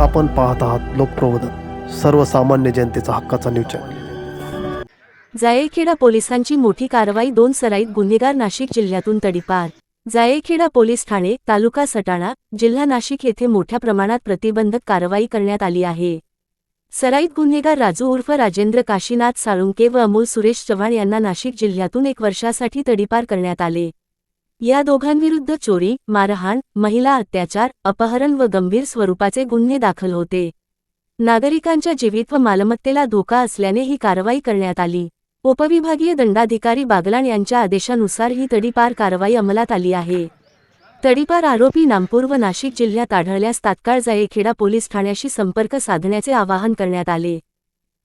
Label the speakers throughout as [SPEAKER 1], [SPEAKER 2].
[SPEAKER 1] आपण पाहत आहात लोकप्रबोधन सर्वसामान्य जनतेचा हक्काचा न्यूज चॅनल
[SPEAKER 2] जायखेडा पोलिसांची मोठी कारवाई दोन सराईत गुन्हेगार नाशिक जिल्ह्यातून तडीपार. जायखेडा पोलीस ठाणे तालुका सटाणा जिल्हा नाशिक येथे मोठ्या प्रमाणात प्रतिबंधक कारवाई करण्यात आली आहे. सराईत गुन्हेगार राजू उर्फ राजेंद्र काशीनाथ साळुंके व अमोल सुरेश चव्हाण यांना नाशिक जिल्ह्यातून एक वर्षासाठी तडीपार करण्यात आले. या दोघांविरुद्ध चोरी मारहाण महिला अत्याचार अपहरण व गंभीर स्वरूपाचे गुन्हे दाखल होते. नागरिकांच्या जीवित व मालमत्तेला धोका असल्याने ही कारवाई करण्यात आली. उपविभागीय दंडाधिकारी बागलाण यांच्या आदेशानुसार ही तडीपार कारवाई अंमलात आली आहे. तडीपार आरोपी नामपूर व नाशिक जिल्ह्यात आढळल्यास तात्काळ जायखेडा पोलीस ठाण्याशी संपर्क साधण्याचे आवाहन करण्यात आले.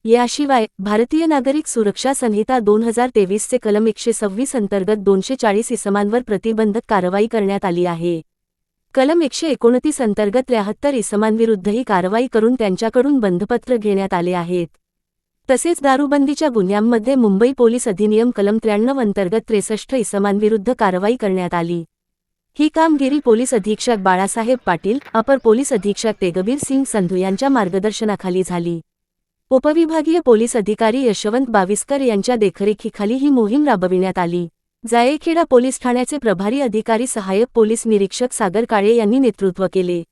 [SPEAKER 2] याशिवाय भारतीय नागरिक सुरक्षा संहिता दोन हजार तेवीसचे कलम एकशे सव्वीस अंतर्गत दोनशे चाळीस इसमांवर प्रतिबंधक कारवाई करण्यात आली आहे. कलम एकशे एकोणतीस अंतर्गत त्र्याहत्तर इसमांविरुद्धही कारवाई करून त्यांच्याकडून बंधपत्र घेण्यात आले आहेत. तसेच दारूबंदीच्या गुन्ह्यांमध्ये मुंबई पोलीस अधिनियम कलम त्र्याण्णव अंतर्गत त्रेसष्ट इसमांविरुद्ध कारवाई करण्यात आली. ही कामगिरी पोलीस अधीक्षक बाळासाहेब पाटील अपर पोलीस अधीक्षक तेगबीर सिंग संधू यांच्या मार्गदर्शनाखाली झाली. उपविभागीय पोलीस अधिकारी यशवंत बाविस्कर यांच्या देखरेखीखाली ही मोहीम राबविण्यात आली. जायखेडा पोलीस ठाण्याचे प्रभारी अधिकारी सहाय्यक पोलीस निरीक्षक सागर काळे यांनी नेतृत्व केले.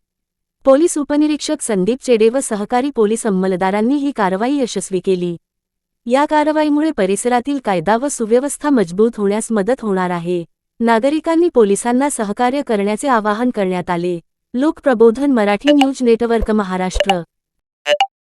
[SPEAKER 2] पोलीस उपनिरीक्षक संदीप चेडे व सहकारी पोलीस अंमलदारांनी ही कारवाई यशस्वी केली. या कारवाईमुळे परिसरातील कायदा व सुव्यवस्था मजबूत होण्यास मदत होणार आहे. नागरिकांनी पोलिसांना सहकार्य करण्याचे आवाहन करण्यात आले. Lokprabodhan Marathi news network Maharashtra.